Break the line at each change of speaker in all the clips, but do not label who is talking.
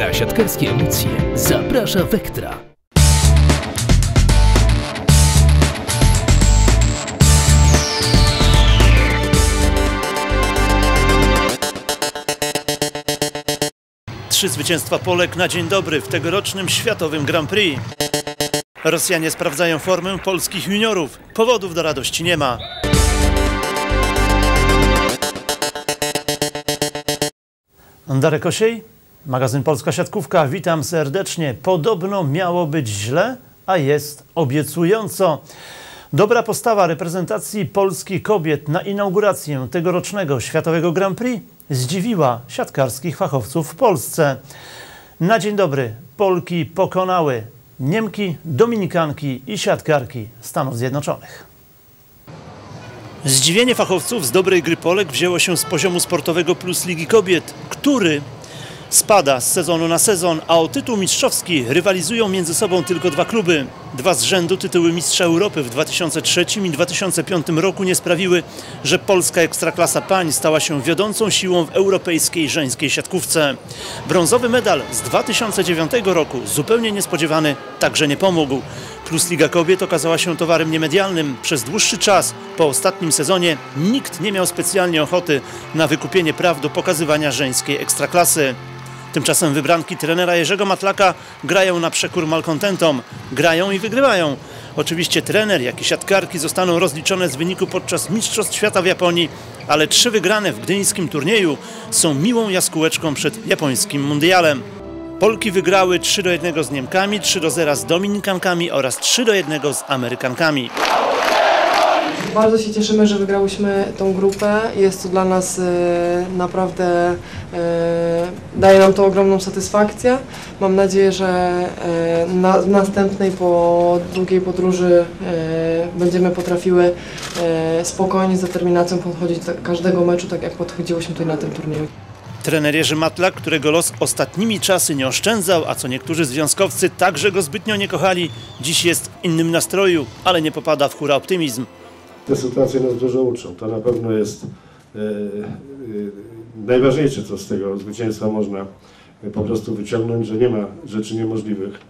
Na siatkarskie emocje zaprasza Vectra.
Trzy zwycięstwa Polek na dzień dobry w tegorocznym światowym Grand Prix. Rosjanie sprawdzają formę polskich juniorów. Powodów do radości nie ma. Darek Osiej, magazyn Polska Siatkówka. Witam serdecznie. Podobno miało być źle, a jest obiecująco. Dobra postawa reprezentacji polskich kobiet na inaugurację tegorocznego Światowego Grand Prix zdziwiła siatkarskich fachowców w Polsce. Na dzień dobry Polki pokonały Niemki, Dominikanki i siatkarki Stanów Zjednoczonych. Zdziwienie fachowców z dobrej gry Polek wzięło się z poziomu sportowego plus Ligi Kobiet, który spada z sezonu na sezon, a o tytuł mistrzowski rywalizują między sobą tylko dwa kluby. Dwa z rzędu tytuły Mistrza Europy w 2003 i 2005 roku nie sprawiły, że polska ekstraklasa pań stała się wiodącą siłą w europejskiej żeńskiej siatkówce. Brązowy medal z 2009 roku, zupełnie niespodziewany, także nie pomógł. Plus Liga Kobiet okazała się towarem niemedialnym. Przez dłuższy czas, po ostatnim sezonie, nikt nie miał specjalnie ochoty na wykupienie praw do pokazywania żeńskiej ekstraklasy. Tymczasem wybranki trenera Jerzego Matlaka grają na przekór malkontentom. Grają i wygrywają. Oczywiście trener, jak i siatkarki zostaną rozliczone z wyniku podczas Mistrzostw Świata w Japonii, ale trzy wygrane w gdyńskim turnieju są miłą jaskółeczką przed japońskim mundialem. Polki wygrały 3 do 1 z Niemkami, 3 do 0 z Dominikankami oraz 3 do 1 z Amerykankami.
Bardzo się cieszymy, że wygrałyśmy tą grupę. Jest to dla nas e, naprawdę, e, daje nam to ogromną satysfakcję. Mam nadzieję, że e, na, w następnej po długiej podróży będziemy potrafiły spokojnie, z determinacją podchodzić do każdego meczu, tak jak podchodziłyśmy tutaj na tym turnieju.
Trener Jerzy Matlak, którego los ostatnimi czasy nie oszczędzał, a co niektórzy związkowcy także go zbytnio nie kochali, dziś jest w innym nastroju, ale nie popada w hura optymizm.
Te sytuacje nas dużo uczą. To na pewno jest e, e, najważniejsze, co z tego zwycięstwa można po prostu wyciągnąć, że nie ma rzeczy niemożliwych.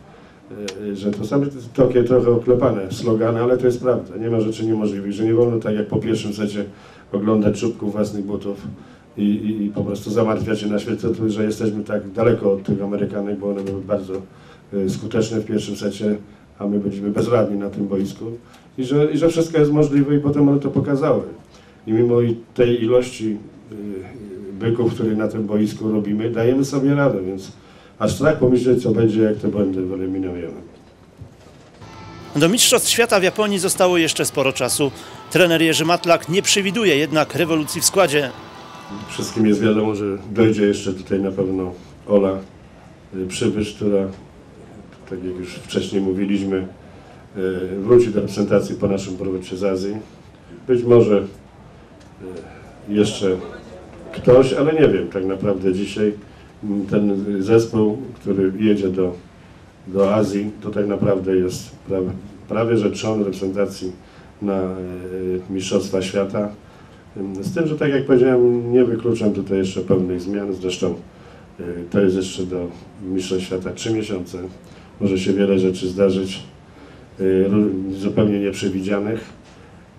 E, że to same takie trochę oklepane slogany, ale to jest prawda. Nie ma rzeczy niemożliwych, że nie wolno tak jak po pierwszym secie oglądać czubków własnych butów i, i, i po prostu zamartwiać się na świecie, że jesteśmy tak daleko od tych Amerykanek, bo one były bardzo e, skuteczne w pierwszym secie, a my byliśmy bezradni na tym boisku i że, i że wszystko jest możliwe i potem one to pokazały. I mimo tej ilości y, byków, które na tym boisku robimy, dajemy sobie radę, więc aż strach pomyśleć, co będzie, jak te błędy wyeliminujemy.
Do Mistrzostw Świata w Japonii zostało jeszcze sporo czasu. Trener Jerzy Matlak nie przewiduje jednak rewolucji w składzie.
Wszystkim jest wiadomo, że dojdzie jeszcze tutaj na pewno Ola y, Przybysz, która, tak jak już wcześniej mówiliśmy, y, wróci do reprezentacji po naszym powrocie z Azji. Być może y, jeszcze ktoś, ale nie wiem tak naprawdę dzisiaj ten zespół, który jedzie do, do Azji, to tak naprawdę jest prawie, prawie że trzon reprezentacji na e, Mistrzostwa Świata. Z tym, że tak jak powiedziałem, nie wykluczam tutaj jeszcze pełnych zmian. Zresztą to jest jeszcze do Mistrzostw Świata trzy miesiące. Może się wiele rzeczy zdarzyć y, zupełnie nieprzewidzianych,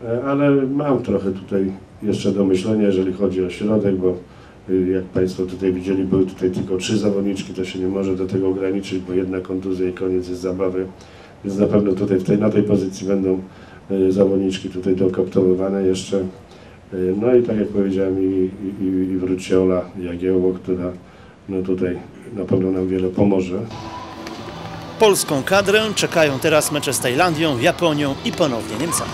E, ale mam trochę tutaj jeszcze do myślenia, jeżeli chodzi o środek, bo y, jak Państwo tutaj widzieli, były tutaj tylko trzy zawodniczki, to się nie może do tego ograniczyć, bo jedna kontuzja i koniec jest zabawy. Więc na pewno tutaj tej, na tej pozycji będą y, zawodniczki tutaj dokoptowywane jeszcze. Y, No i tak jak powiedziałem, i, i, i wróci Ola Jagiełło, która no tutaj na pewno nam wiele pomoże.
Polską kadrę czekają teraz mecze z Tajlandią, Japonią i ponownie Niemcami.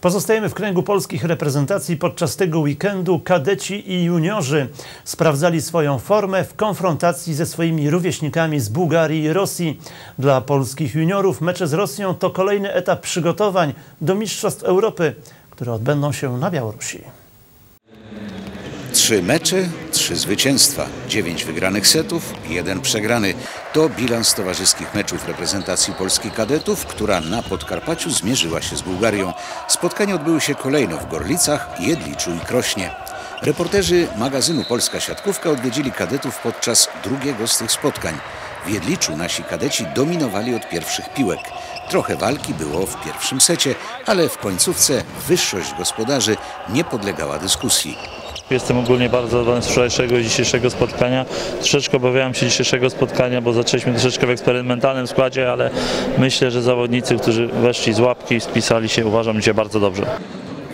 Pozostajemy w kręgu polskich reprezentacji. Podczas tego weekendu kadeci i juniorzy sprawdzali swoją formę w konfrontacji ze swoimi rówieśnikami z Bułgarii i Rosji. Dla polskich juniorów mecze z Rosją to kolejny etap przygotowań do Mistrzostw Europy, które odbędą się na Białorusi.
Trzy mecze, trzy zwycięstwa, dziewięć wygranych setów, jeden przegrany. To bilans towarzyskich meczów reprezentacji polskich kadetów, która na Podkarpaciu zmierzyła się z Bułgarią. Spotkania odbyły się kolejno w Gorlicach, Jedliczu i Krośnie. Reporterzy magazynu Polska Siatkówka odwiedzili kadetów podczas drugiego z tych spotkań. W Jedliczu nasi kadeci dominowali od pierwszych piłek. Trochę walki było w pierwszym secie, ale w końcówce wyższość gospodarzy nie podlegała dyskusji.
Jestem ogólnie bardzo zadowolony z wczorajszego i dzisiejszego spotkania. Troszeczkę obawiałem się dzisiejszego spotkania, bo zaczęliśmy troszeczkę w eksperymentalnym składzie, ale myślę, że zawodnicy, którzy weszli z łapki, spisali się, uważam, dzisiaj bardzo dobrze.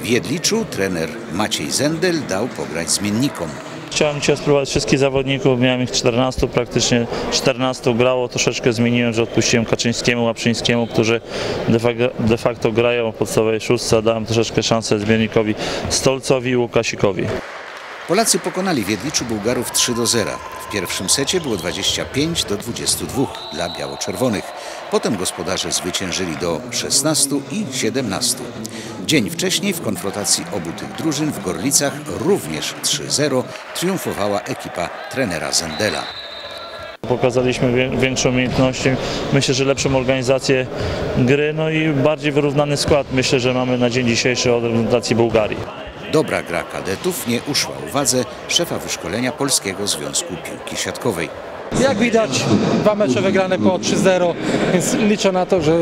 W Jedliczu trener Maciej Zendel dał pograć zmiennikom.
Chciałem dzisiaj spróbować wszystkich zawodników, miałem ich 14, praktycznie 14 grało, troszeczkę zmieniłem, że odpuściłem Kaczyńskiemu, Łaprzyńskiemu, którzy de facto, de facto grają w podstawowej szóstce, dałem troszeczkę szansę zmiennikowi Stolcowi i Łukasikowi.
Polacy pokonali w Jedliczu Bułgarów 3 do 0. W pierwszym secie było 25 do 22 dla biało-czerwonych. Potem gospodarze zwyciężyli do 16 i 17. Dzień wcześniej w konfrontacji obu tych drużyn w Gorlicach również 3-0 triumfowała ekipa trenera Zendela.
Pokazaliśmy większą umiejętność, myślę, że lepszą organizację gry, no i bardziej wyrównany skład. Myślę, że mamy na dzień dzisiejszy od reprezentacji Bułgarii.
Dobra gra kadetów nie uszła uwadze szefa wyszkolenia Polskiego Związku Piłki Siatkowej.
Jak widać, dwa mecze wygrane po 3-0, więc liczę na to, że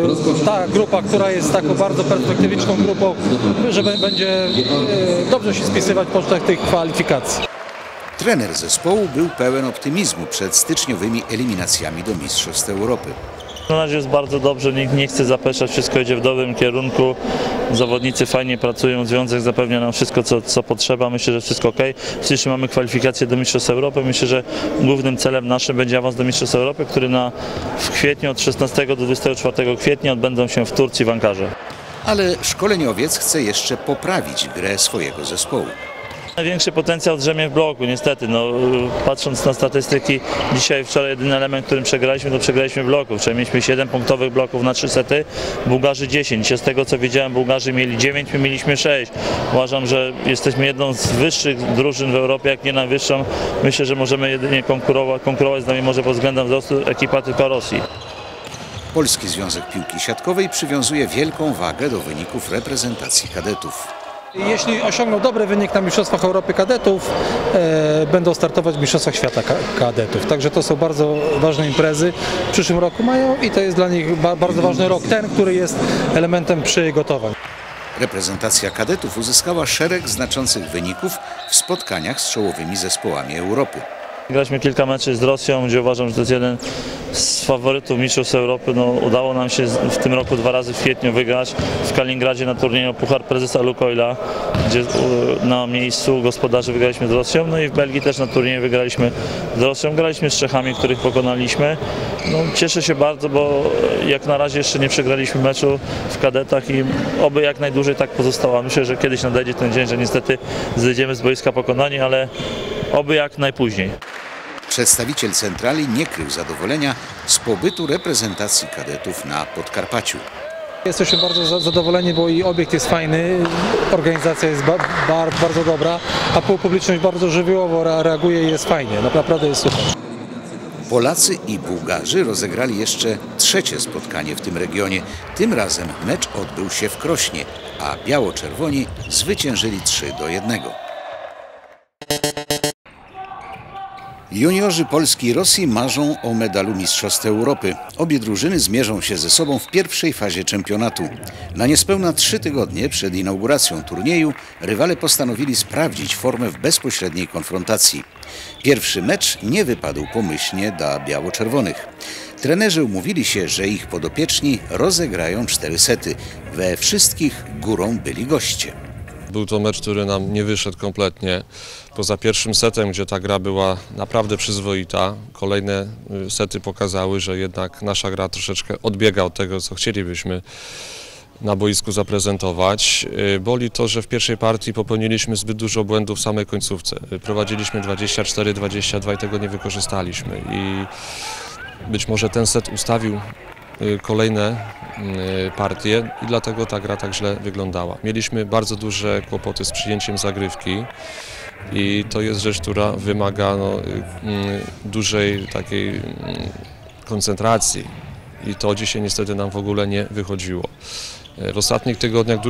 ta grupa, która jest taką bardzo perspektywiczną grupą, że będzie e, dobrze się spisywać podczas tych kwalifikacji.
Trener zespołu był pełen optymizmu przed styczniowymi eliminacjami do Mistrzostw Europy.
Na razie jest bardzo dobrze, nikt nie chce zapeszać, wszystko idzie w dobrym kierunku. Zawodnicy fajnie pracują, związek zapewnia nam wszystko, co, co potrzeba. Myślę, że wszystko ok. Przecież mamy kwalifikacje do Mistrzostw Europy. Myślę, że głównym celem naszym będzie awans do Mistrzostw Europy, który na, w kwietniu od 16 do 24 kwietnia odbędą się w Turcji w Ankarze.
Ale szkoleniowiec chce jeszcze poprawić grę swojego zespołu.
Największy potencjał drzemie w bloku, niestety. No, patrząc na statystyki, dzisiaj, wczoraj jedyny element, którym przegraliśmy, to przegraliśmy bloku. Wczoraj mieliśmy 7 punktowych bloków na 3 sety, Bułgarzy 10. Dzisiaj Z tego co widziałem, Bułgarzy mieli 9, my mieliśmy 6. Uważam, że jesteśmy jedną z wyższych drużyn w Europie, jak nie najwyższą. Myślę, że możemy jedynie konkurować, konkurować z nami może pod względem wzrostu ekipa tylko Rosji.
Polski Związek Piłki Siatkowej przywiązuje wielką wagę do wyników reprezentacji kadetów.
Jeśli osiągną dobry wynik na Mistrzostwach Europy Kadetów, e, będą startować w Mistrzostwach Świata ka- Kadetów. Także to są bardzo ważne imprezy w przyszłym roku mają i to jest dla nich ba- bardzo ważny rok, ten, który jest elementem przygotowań.
Reprezentacja kadetów uzyskała szereg znaczących wyników w spotkaniach z czołowymi zespołami Europy.
Graliśmy kilka meczy z Rosją, gdzie uważam, że to jest jeden z faworytów Mistrzostw Europy. No, udało nam się w tym roku dwa razy w kwietniu wygrać w Kaliningradzie na turnieju Puchar Prezesa Lukoila, gdzie na miejscu gospodarzy wygraliśmy z Rosją. No i w Belgii też na turnieju wygraliśmy z Rosją. Graliśmy z Czechami, których pokonaliśmy. No, cieszę się bardzo, bo jak na razie jeszcze nie przegraliśmy meczu w kadetach i oby jak najdłużej tak pozostała. Myślę, że kiedyś nadejdzie ten dzień, że niestety zejdziemy z boiska pokonani, ale oby jak najpóźniej.
Przedstawiciel centrali nie krył zadowolenia z pobytu reprezentacji kadetów na Podkarpaciu.
Jesteśmy bardzo za- zadowoleni, bo i obiekt jest fajny, organizacja jest ba- bar- bardzo dobra, a publiczność bardzo żywiołowo re- reaguje i jest fajnie. Naprawdę jest super.
Polacy i Bułgarzy rozegrali jeszcze trzecie spotkanie w tym regionie. Tym razem mecz odbył się w Krośnie, a biało-czerwoni zwyciężyli 3 do 1. Juniorzy Polski i Rosji marzą o medalu Mistrzostw Europy. Obie drużyny zmierzą się ze sobą w pierwszej fazie czempionatu. Na niespełna trzy tygodnie przed inauguracją turnieju rywale postanowili sprawdzić formę w bezpośredniej konfrontacji. Pierwszy mecz nie wypadł pomyślnie dla biało-czerwonych. Trenerzy umówili się, że ich podopieczni rozegrają cztery sety. We wszystkich górą byli goście.
Był to mecz, który nam nie wyszedł kompletnie. Poza pierwszym setem, gdzie ta gra była naprawdę przyzwoita, kolejne y, sety pokazały, że jednak nasza gra troszeczkę odbiega od tego, co chcielibyśmy na boisku zaprezentować. Y, Boli to, że w pierwszej partii popełniliśmy zbyt dużo błędów w samej końcówce. Y, Prowadziliśmy 24-22 i tego nie wykorzystaliśmy. I być może ten set ustawił kolejne partie i dlatego ta gra tak źle wyglądała. Mieliśmy bardzo duże kłopoty z przyjęciem zagrywki i to jest rzecz, która wymaga no, y, y, dużej takiej y, koncentracji i to dzisiaj niestety nam w ogóle nie wychodziło. Y, W ostatnich tygodniach